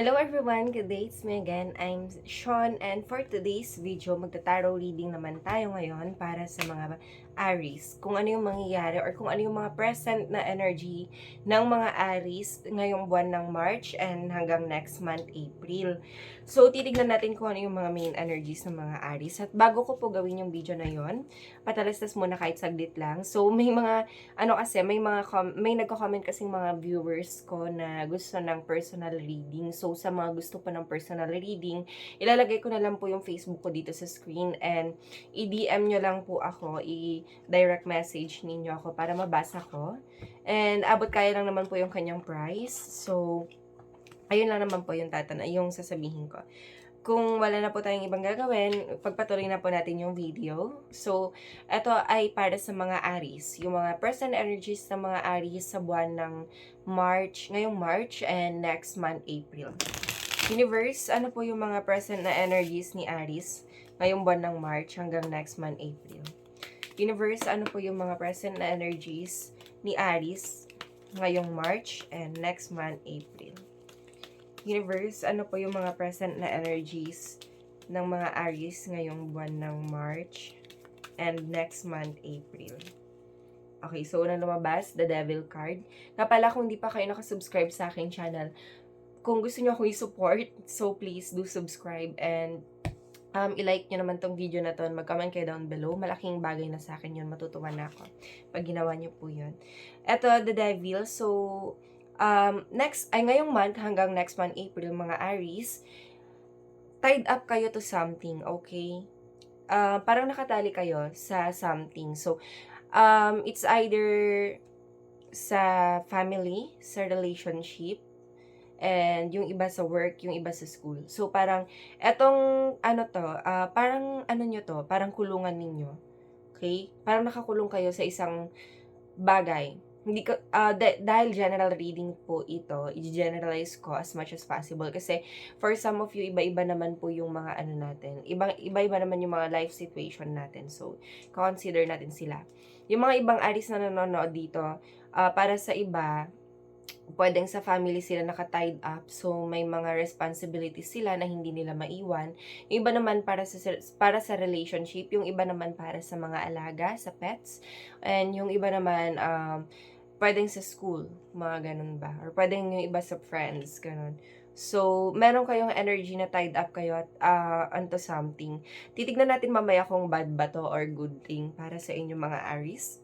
Hello everyone, good day, it's me again. I'm Sean and for today's video, magta-tarot reading naman tayo ngayon para sa mga Aries. Kung ano yung mangyayari or kung ano yung mga present na energy ng mga Aries ngayong buwan ng March and hanggang next month, April. So, titignan natin kung ano yung mga main energies ng mga Aries. At bago ko po gawin yung video na yon, patalastas muna kahit saglit lang. So, may mga, ano kasi, may mga, may nagko-comment kasing mga viewers ko na gusto ng personal reading. So, sa mga gusto pa ng personal reading, ilalagay ko na lang po yung Facebook ko dito sa screen and i-DM nyo lang po ako, i-direct message ninyo ako para mabasa ko. And abot kaya lang naman po yung kanyang price. So, ayun lang naman po yung tatana, yung sasabihin ko. Kung wala na po tayong ibang gagawin, pagpatuloy na po natin yung video. So, ito ay para sa mga Aries. Yung mga present energies ng mga Aries sa buwan ng March, ngayong March and next month, April. Universe, ano po yung mga present na energies ni Aries ngayong buwan ng March hanggang next month, April? Universe, ano po yung mga present na energies ni Aries ngayong March and next month, April? Universe, ano po yung mga present na energies ng mga Aries ngayong buwan ng March and next month, April? Okay, so unang lumabas, the Devil card. Nga pala, kung di pa kayo nakasubscribe sa aking channel, kung gusto nyo akong i-support, so please do subscribe and um, i-like nyo naman tong video na to and mag-comment kayo down below. Malaking bagay na sa akin yun. Matutuwa na ako pag ginawa nyo po yun. Ito, the Devil. So, um, next, ay ngayong month hanggang next month, April, mga Aries, tied up kayo to something, okay? Uh, parang nakatali kayo sa something. So, um, it's either sa family, sa relationship, and yung iba sa work, yung iba sa school. So, parang, etong, ano to, ah, parang, ano nyo to, parang kulungan ninyo. Okay? Parang nakakulong kayo sa isang bagay. Hindi ko, ah, da- dahil general reading po ito, i-generalize ko as much as possible. Kasi, for some of you, iba-iba naman po yung mga ano natin. Iba, iba-iba naman yung mga life situation natin. So, consider natin sila. Yung mga ibang aris na nanonood dito, ah, para sa iba, pwedeng sa family sila naka-tied up. So, may mga responsibilities sila na hindi nila maiwan. Yung iba naman para sa, para sa relationship. Yung iba naman para sa mga alaga, sa pets. And yung iba naman, um, pwedeng sa school. Mga ganun ba? Or pwedeng yung iba sa friends. Ganun. So, meron kayong energy na tied up kayo at uh, onto something. Titignan natin mamaya kung bad ba to or good thing para sa inyong mga Aries.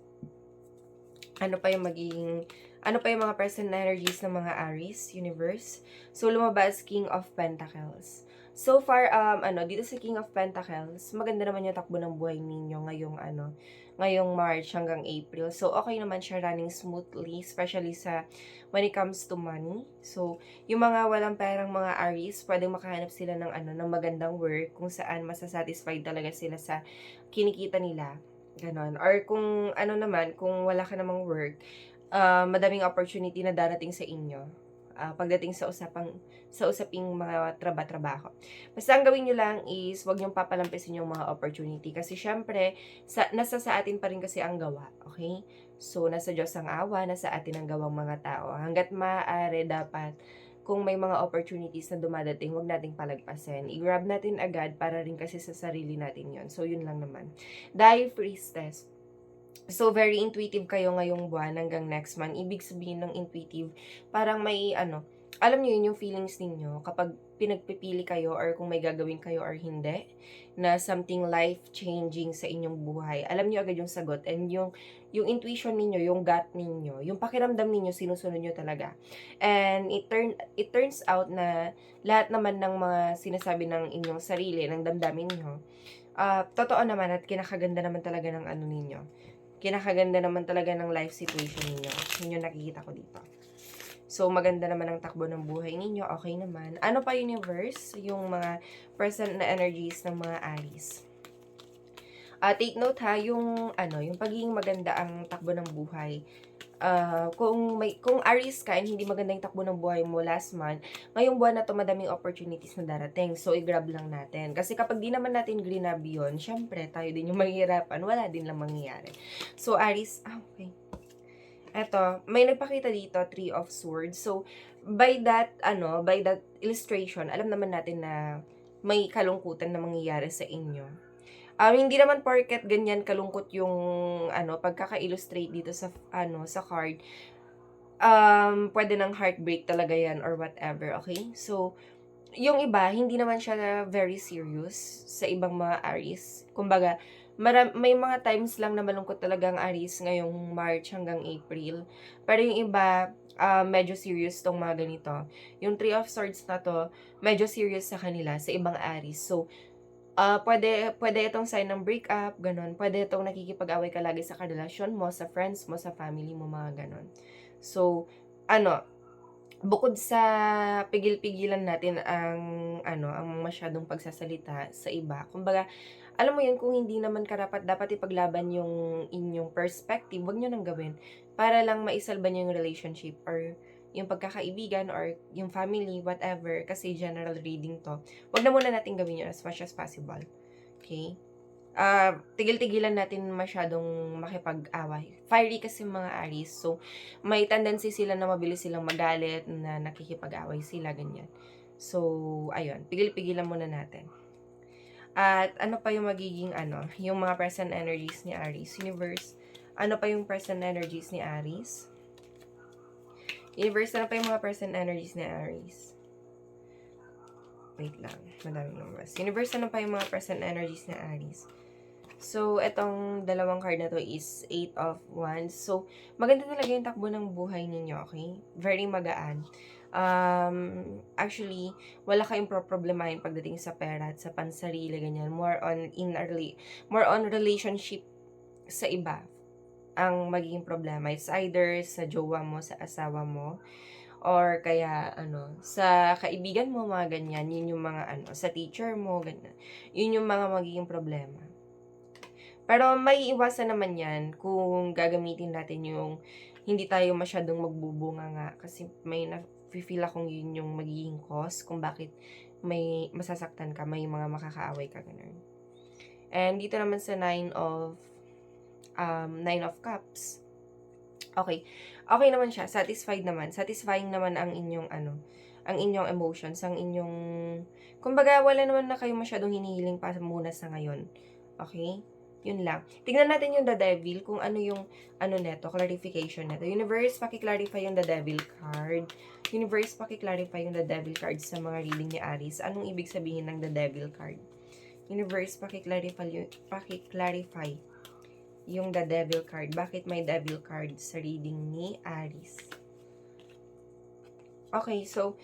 Ano pa yung magiging ano pa yung mga na energies ng mga Aries, universe? So, lumabas King of Pentacles. So far, um, ano, dito sa King of Pentacles, maganda naman yung takbo ng buhay ninyo ngayong, ano, ngayong March hanggang April. So, okay naman siya running smoothly, especially sa when it comes to money. So, yung mga walang perang mga Aries, pwedeng makahanap sila ng, ano, ng magandang work kung saan masasatisfied talaga sila sa kinikita nila. Ganon. Or kung, ano naman, kung wala ka namang work, uh, madaming opportunity na darating sa inyo uh, pagdating sa usapang sa usaping mga traba-trabaho. Basta ang gawin niyo lang is wag niyo papalampisin yung mga opportunity kasi syempre sa, nasa sa atin pa rin kasi ang gawa, okay? So nasa Diyos ang awa, nasa atin ang gawang mga tao. Hangga't maaari dapat kung may mga opportunities na dumadating, wag nating palagpasin. I-grab natin agad para rin kasi sa sarili natin yon So, yun lang naman. Dahil priestess, So, very intuitive kayo ngayong buwan hanggang next month. Ibig sabihin ng intuitive, parang may ano, alam niyo yun yung feelings ninyo kapag pinagpipili kayo or kung may gagawin kayo or hindi na something life-changing sa inyong buhay. Alam niyo agad yung sagot and yung yung intuition ninyo, yung gut ninyo, yung pakiramdam ninyo sinusunod niyo talaga. And it turn it turns out na lahat naman ng mga sinasabi ng inyong sarili, ng damdamin niyo, uh, totoo naman at kinakaganda naman talaga ng ano ninyo kinakaganda naman talaga ng life situation ninyo. Yun yung nakikita ko dito. So, maganda naman ang takbo ng buhay ninyo. Okay naman. Ano pa universe? Yung mga present na energies ng mga Aries. Uh, take note ha, yung, ano, yung pagiging maganda ang takbo ng buhay uh, kung may kung Aries ka and hindi maganda yung takbo ng buhay mo last month, ngayong buwan na to madaming opportunities na darating. So, i-grab lang natin. Kasi kapag di naman natin grab yun, syempre, tayo din yung mahihirapan. Wala din lang mangyayari. So, Aries, ah, okay. Eto, may nagpakita dito, Three of Swords. So, by that, ano, by that illustration, alam naman natin na may kalungkutan na mangyayari sa inyo. Um, hindi naman porket ganyan kalungkot yung ano pagkaka-illustrate dito sa ano sa card. Um, pwede ng heartbreak talaga yan or whatever, okay? So, yung iba, hindi naman siya very serious sa ibang mga Aries. Kumbaga, mara- may mga times lang na malungkot talaga ang Aries ngayong March hanggang April. Pero yung iba, ah, medyo serious tong mga ganito. Yung Three of Swords na to, medyo serious sa kanila, sa ibang Aries. So, ah pwede, pwede itong sign ng breakup, ganun. Pwede itong nakikipag-away ka lagi sa karelasyon mo, sa friends mo, sa family mo, mga ganun. So, ano, bukod sa pigil-pigilan natin ang ano, ang masyadong pagsasalita sa iba. Kumbaga, alam mo 'yun kung hindi naman karapat dapat ipaglaban yung inyong perspective, wag niyo nang gawin para lang maisalba niyo yung relationship or yung pagkakaibigan or yung family, whatever, kasi general reading to. Wag na muna natin gawin yun as much as possible. Okay? Ah, tigil-tigilan natin masyadong makipag-away. Fiery kasi mga Aries, so may tendency sila na mabilis silang magalit, na nakikipag-away sila, ganyan. So, ayun, pigil-pigilan muna natin. At ano pa yung magiging ano, yung mga present energies ni Aries? Universe, ano pa yung present energies ni Aries? Universe, ano pa yung mga present energies ni Aries? Wait lang, madaming numbers. Universe, ano pa yung mga present energies ni Aries? So, etong dalawang card na to is Eight of Wands. So, maganda talaga yung takbo ng buhay ninyo, okay? Very magaan. Um, actually, wala kayong problemahin pagdating sa pera at sa pansarili, ganyan. More on, in rela- more on relationship sa iba ang magiging problema. It's either sa jowa mo, sa asawa mo, or kaya ano, sa kaibigan mo, mga ganyan. Yun yung mga ano, sa teacher mo, ganyan. Yun yung mga magiging problema. Pero may iwasan naman yan kung gagamitin natin yung hindi tayo masyadong magbubunga nga kasi may na-feel akong yun yung magiging cause kung bakit may masasaktan ka, may mga makakaaway ka ganun. And dito naman sa nine of um, nine of cups. Okay. Okay naman siya. Satisfied naman. Satisfying naman ang inyong ano, ang inyong emotions, ang inyong kumbaga wala naman na kayo masyadong hinihiling pa muna sa ngayon. Okay? Yun lang. Tingnan natin yung The Devil, kung ano yung, ano neto, clarification neto. Universe, pakiclarify yung The Devil card. Universe, pakiclarify yung The Devil card sa mga reading ni Aris. Anong ibig sabihin ng The Devil card? Universe, pakiclarify pakiclarify yung The Devil card. Bakit may Devil card sa reading ni Aris? Okay, so,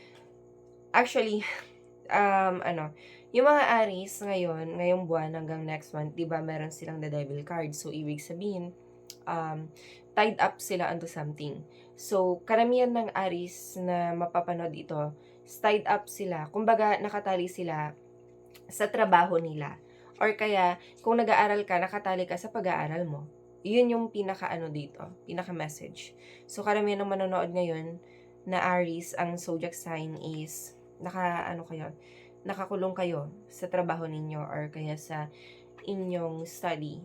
actually, um, ano, yung mga Aries ngayon, ngayong buwan hanggang next month, 'di ba, meron silang the devil card. So ibig sabihin, um, tied up sila onto something. So karamihan ng Aries na mapapanood ito, tied up sila. Kumbaga nakatali sila sa trabaho nila. Or kaya kung nag-aaral ka, nakatali ka sa pag-aaral mo. Yun yung pinaka ano dito, pinaka message. So karamihan ng manonood ngayon na Aries, ang zodiac sign is naka ano kayo, nakakulong kayo sa trabaho ninyo or kaya sa inyong study.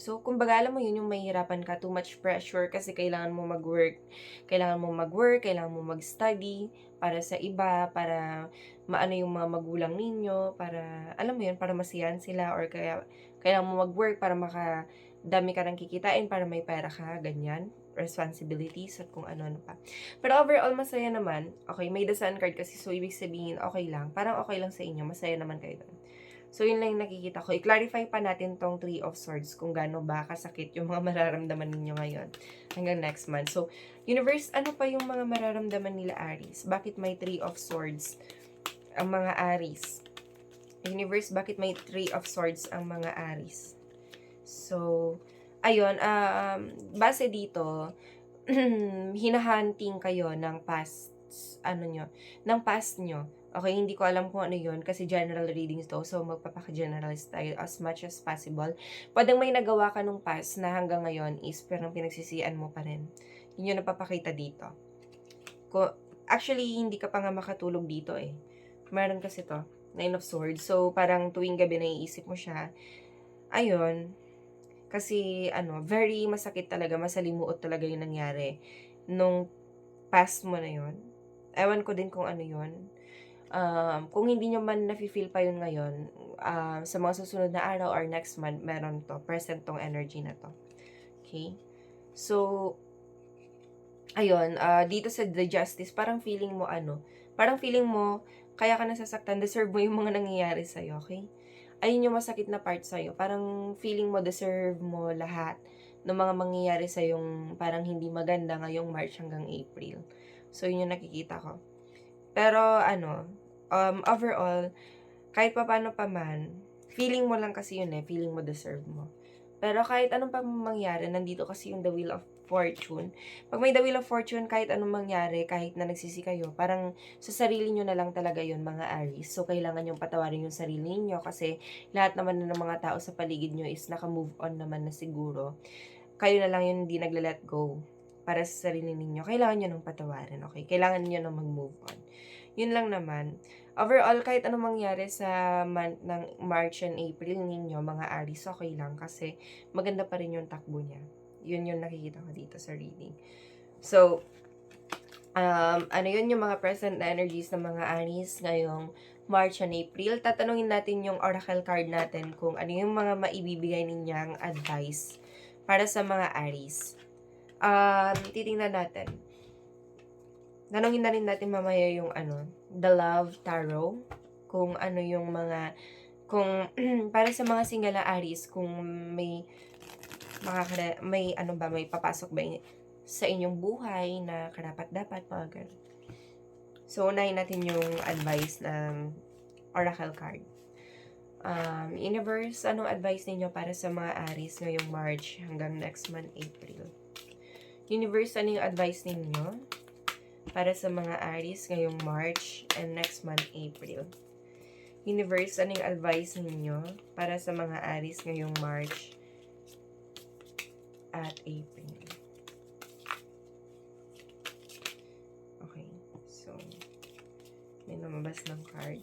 So, kumbaga, alam mo yun, yung mahihirapan ka, too much pressure kasi kailangan mo mag-work, kailangan mo mag-work, kailangan mo mag-study para sa iba, para maano yung mga magulang ninyo, para, alam mo yun, para masiyahan sila or kaya kailangan mo mag-work para makadami ka ng kikitain, para may pera ka, ganyan responsibilities at kung ano-ano pa. Pero overall, masaya naman. Okay, may the sun card kasi so ibig sabihin, okay lang. Parang okay lang sa inyo. Masaya naman kayo doon. So, yun lang yung nakikita ko. I-clarify pa natin tong Three of Swords kung gaano ba kasakit yung mga mararamdaman ninyo ngayon hanggang next month. So, Universe, ano pa yung mga mararamdaman nila Aries? Bakit may Three of Swords ang mga Aries? Universe, bakit may Three of Swords ang mga Aries? So, ayun, um, base dito, hinahunting kayo ng past, ano nyo, ng past nyo. Okay, hindi ko alam kung ano yun kasi general readings to. So, magpapaka-generalize tayo as much as possible. Pwedeng may nagawa ka nung past na hanggang ngayon is pero pinagsisian mo pa rin. Yun yung napapakita dito. Ko, actually, hindi ka pa nga makatulog dito eh. Meron kasi to, Nine of Swords. So, parang tuwing gabi naiisip mo siya. Ayun, kasi, ano, very masakit talaga, masalimuot talaga yung nangyari nung past mo na yon Ewan ko din kung ano yun. Um, kung hindi nyo man nafe-feel pa yun ngayon, um, sa mga susunod na araw or next month, meron to. Present tong energy na to. Okay? So, ayun, ah, dito sa The Justice, parang feeling mo ano, parang feeling mo, kaya ka nasasaktan, deserve mo yung mga nangyayari sa'yo, okay? Ayun yung masakit na part sa'yo. Parang feeling mo, deserve mo lahat ng mga mangyayari sa yung parang hindi maganda ngayong March hanggang April. So, yun yung nakikita ko. Pero, ano, um, overall, kahit pa paano pa man, feeling mo lang kasi yun eh, feeling mo deserve mo. Pero kahit anong pa mangyari, nandito kasi yung The Wheel of Fortune. Pag may The Wheel of Fortune, kahit anong mangyari, kahit na nagsisi kayo, parang sa sarili nyo na lang talaga yun, mga Aries. So, kailangan yung patawarin yung sarili niyo kasi lahat naman ng mga tao sa paligid nyo is naka-move on naman na siguro. Kayo na lang yung hindi nagla-let go para sa sarili ninyo. Kailangan nyo nang patawarin, okay? Kailangan nyo nang mag-move on. Yun lang naman. Overall, kahit anong mangyari sa month ng March and April ninyo, mga Aries, okay lang kasi maganda pa rin yung takbo niya. Yun yung nakikita ko dito sa reading. So, um, ano yun yung mga present na energies ng mga Aries ngayong March and April. Tatanungin natin yung oracle card natin kung ano yung mga maibibigay ninyang advice para sa mga Aries. Um, titingnan natin. Tanungin na rin natin mamaya yung ano, The Love Tarot. Kung ano yung mga, kung para sa mga single na Aries, kung may makakara, may ano ba, may papasok ba sa inyong buhay na karapat dapat, mga ganun. So, unahin natin yung advice ng Oracle card. Um, universe, anong advice ninyo para sa mga Aries ngayong March hanggang next month, April? Universe, ano yung advice ninyo para sa mga Aries ngayong March and next month, April? Universe, ano yung advice ninyo para sa mga Aries ngayong March at April? Okay. So, may lumabas ng card.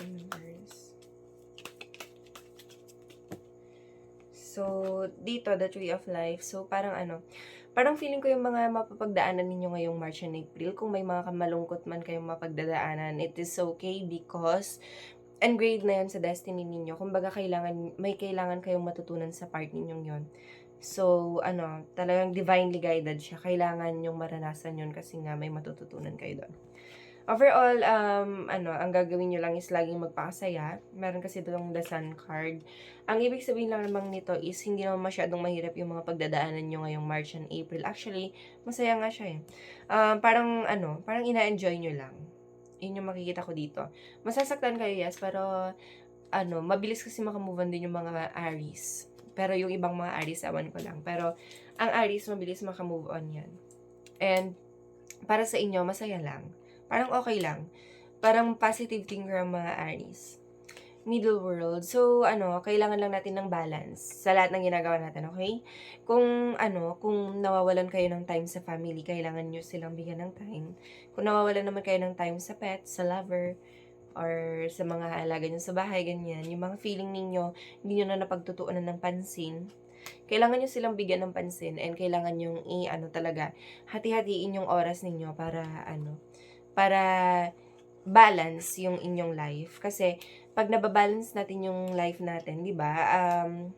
Universe. So, dito, the Tree of Life. So, parang ano, parang feeling ko yung mga mapapagdaanan ninyo ngayong March and April, kung may mga kamalungkot man kayong mapagdadaanan, it is okay because engraved na yun sa destiny ninyo. Kumbaga, kailangan, may kailangan kayong matutunan sa part ninyong yon So, ano, talagang divinely guided siya. Kailangan yung maranasan yun kasi nga may matututunan kayo doon. Overall, um, ano, ang gagawin nyo lang is laging magpakasaya. Meron kasi doon the sun card. Ang ibig sabihin lang namang nito is hindi naman masyadong mahirap yung mga pagdadaanan nyo ngayong March and April. Actually, masaya nga siya eh. Um, parang, ano, parang ina-enjoy nyo lang. Yun yung makikita ko dito. Masasaktan kayo, yes, pero, ano, mabilis kasi makamove on din yung mga Aries. Pero yung ibang mga Aries, awan ko lang. Pero, ang Aries, mabilis makamove on yan. And, para sa inyo, masaya lang. Parang okay lang. Parang positive thinker ang mga Aries. Middle world. So, ano, kailangan lang natin ng balance sa lahat ng ginagawa natin, okay? Kung, ano, kung nawawalan kayo ng time sa family, kailangan nyo silang bigyan ng time. Kung nawawalan naman kayo ng time sa pet, sa lover, or sa mga alaga nyo sa bahay, ganyan, yung mga feeling ninyo, hindi nyo na napagtutuunan ng pansin, kailangan nyo silang bigyan ng pansin and kailangan yung i, ano talaga, hati-hatiin yung oras ninyo para, ano, para balance yung inyong life. Kasi, pag nababalance natin yung life natin, di ba, um,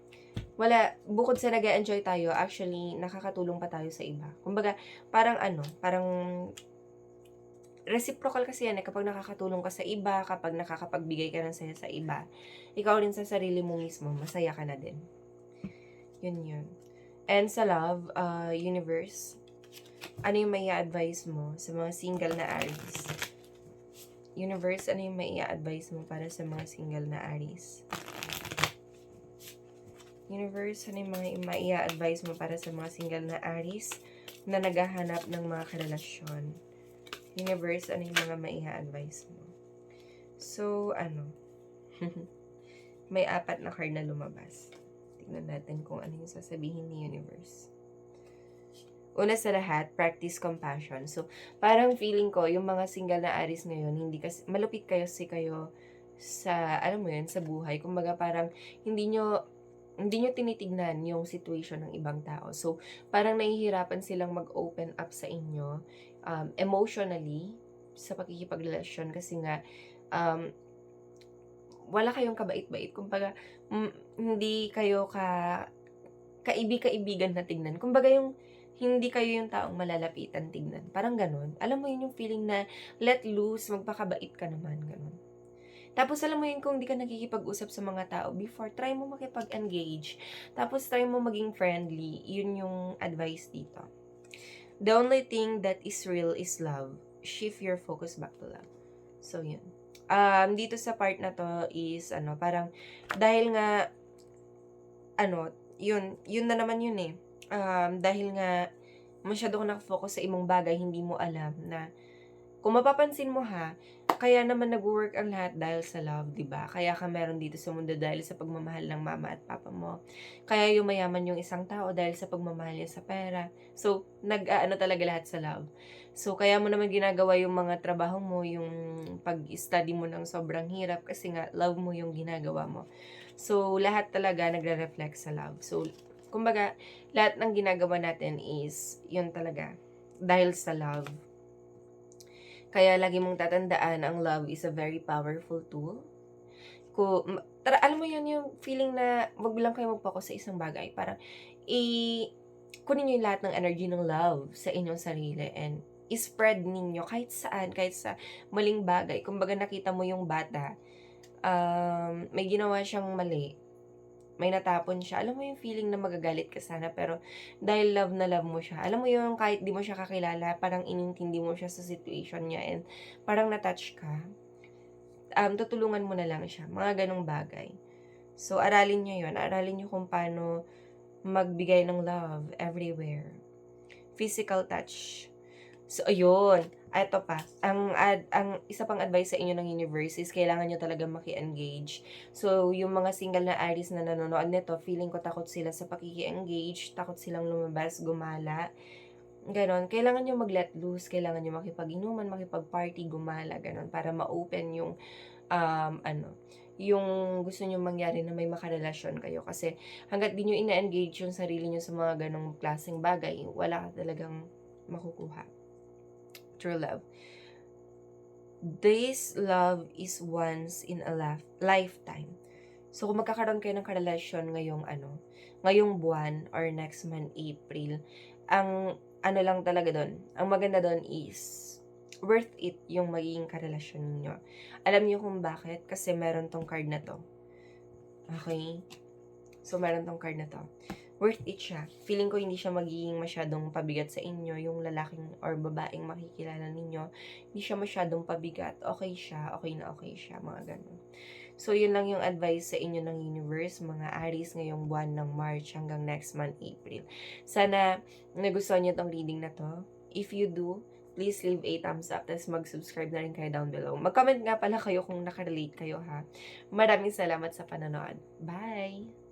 wala, bukod sa nag enjoy tayo, actually, nakakatulong pa tayo sa iba. Kumbaga, parang ano, parang reciprocal kasi yan eh, kapag nakakatulong ka sa iba, kapag nakakapagbigay ka ng saya sa iba, ikaw rin sa sarili mo mismo, masaya ka na din. Yun yun. And sa love, uh, universe, ano yung may advice mo sa mga single na Aries? Universe, ano yung may advice mo para sa mga single na Aries? Universe, ano yung mga mai advice mo para sa mga single na Aries na naghahanap ng mga karelasyon? Universe, ano yung mga mai advice mo? So, ano? may apat na card na lumabas. Tignan natin kung ano yung sasabihin ni Universe. Una sa lahat, practice compassion. So, parang feeling ko, yung mga single na Aries ngayon, hindi kasi, malupit kayo si kayo sa, alam mo yun, sa buhay. Kumbaga parang, hindi nyo, hindi nyo tinitignan yung situation ng ibang tao. So, parang nahihirapan silang mag-open up sa inyo um, emotionally sa pakikipagrelasyon kasi nga um, wala kayong kabait-bait. Kumbaga, mm, hindi kayo ka kaibig-kaibigan na tignan. Kumbaga yung hindi kayo yung taong malalapitan tignan. Parang ganun. Alam mo yun yung feeling na let loose, magpakabait ka naman. Ganun. Tapos alam mo yun kung di ka nakikipag-usap sa mga tao before, try mo makipag-engage. Tapos try mo maging friendly. Yun yung advice dito. The only thing that is real is love. Shift your focus back to love. So yun. Um, dito sa part na to is ano, parang dahil nga ano, yun, yun na naman yun eh. Um, dahil nga masyado ka nakafocus sa imong bagay, hindi mo alam na kung mapapansin mo ha, kaya naman nag-work ang lahat dahil sa love, 'di ba? Kaya ka meron dito sa mundo dahil sa pagmamahal ng mama at papa mo. Kaya yumayaman yung isang tao dahil sa pagmamahal niya sa pera. So, nag-aano talaga lahat sa love. So, kaya mo naman ginagawa yung mga trabaho mo, yung pag-study mo ng sobrang hirap kasi nga love mo yung ginagawa mo. So, lahat talaga nagre-reflect sa love. So, kumbaga, lahat ng ginagawa natin is yun talaga dahil sa love. Kaya lagi mong tatandaan, ang love is a very powerful tool. Kung, tara, alam mo yun yung feeling na wag lang kayo mag-focus sa isang bagay. Parang, i, kunin nyo yung lahat ng energy ng love sa inyong sarili and i-spread ninyo kahit saan, kahit sa maling bagay. Kumbaga nakita mo yung bata, um, may ginawa siyang mali, may natapon siya. Alam mo yung feeling na magagalit ka sana, pero dahil love na love mo siya, alam mo yung kahit di mo siya kakilala, parang inintindi mo siya sa situation niya and parang natouch ka, um, tutulungan mo na lang siya. Mga ganong bagay. So, aralin niyo yun. Aralin niyo kung paano magbigay ng love everywhere. Physical touch. So, ayun. Ito pa. Ang, ad, ang isa pang advice sa inyo ng universe is kailangan nyo talaga maki-engage. So, yung mga single na Aries na nanonood nito, feeling ko takot sila sa pakiki-engage, takot silang lumabas, gumala. Ganon. Kailangan nyo mag-let loose, kailangan nyo makipag-inuman, makipag-party, gumala, ganon, para ma-open yung, um, ano, yung gusto nyo mangyari na may makarelasyon kayo. Kasi hanggat di nyo ina-engage yung sarili nyo sa mga ganong klaseng bagay, wala ka talagang makukuha. True love. This love is once in a laf- lifetime. So, kung magkakaroon kayo ng karelasyon ngayong ano, ngayong buwan or next month, April, ang ano lang talaga doon, ang maganda doon is worth it yung magiging karelasyon ninyo. Alam niyo kung bakit? Kasi meron tong card na to. Okay? So, meron tong card na to. Worth it siya. Feeling ko hindi siya magiging masyadong pabigat sa inyo. Yung lalaking or babaeng makikilala ninyo, hindi siya masyadong pabigat. Okay siya. Okay na okay siya. Mga ganun. So, yun lang yung advice sa inyo ng universe, mga Aries, ngayong buwan ng March hanggang next month, April. Sana nagustuhan niyo tong reading na to. If you do, please leave a thumbs up, tapos mag-subscribe na rin kayo down below. Mag-comment nga pala kayo kung nakarelate kayo ha. Maraming salamat sa panonood. Bye!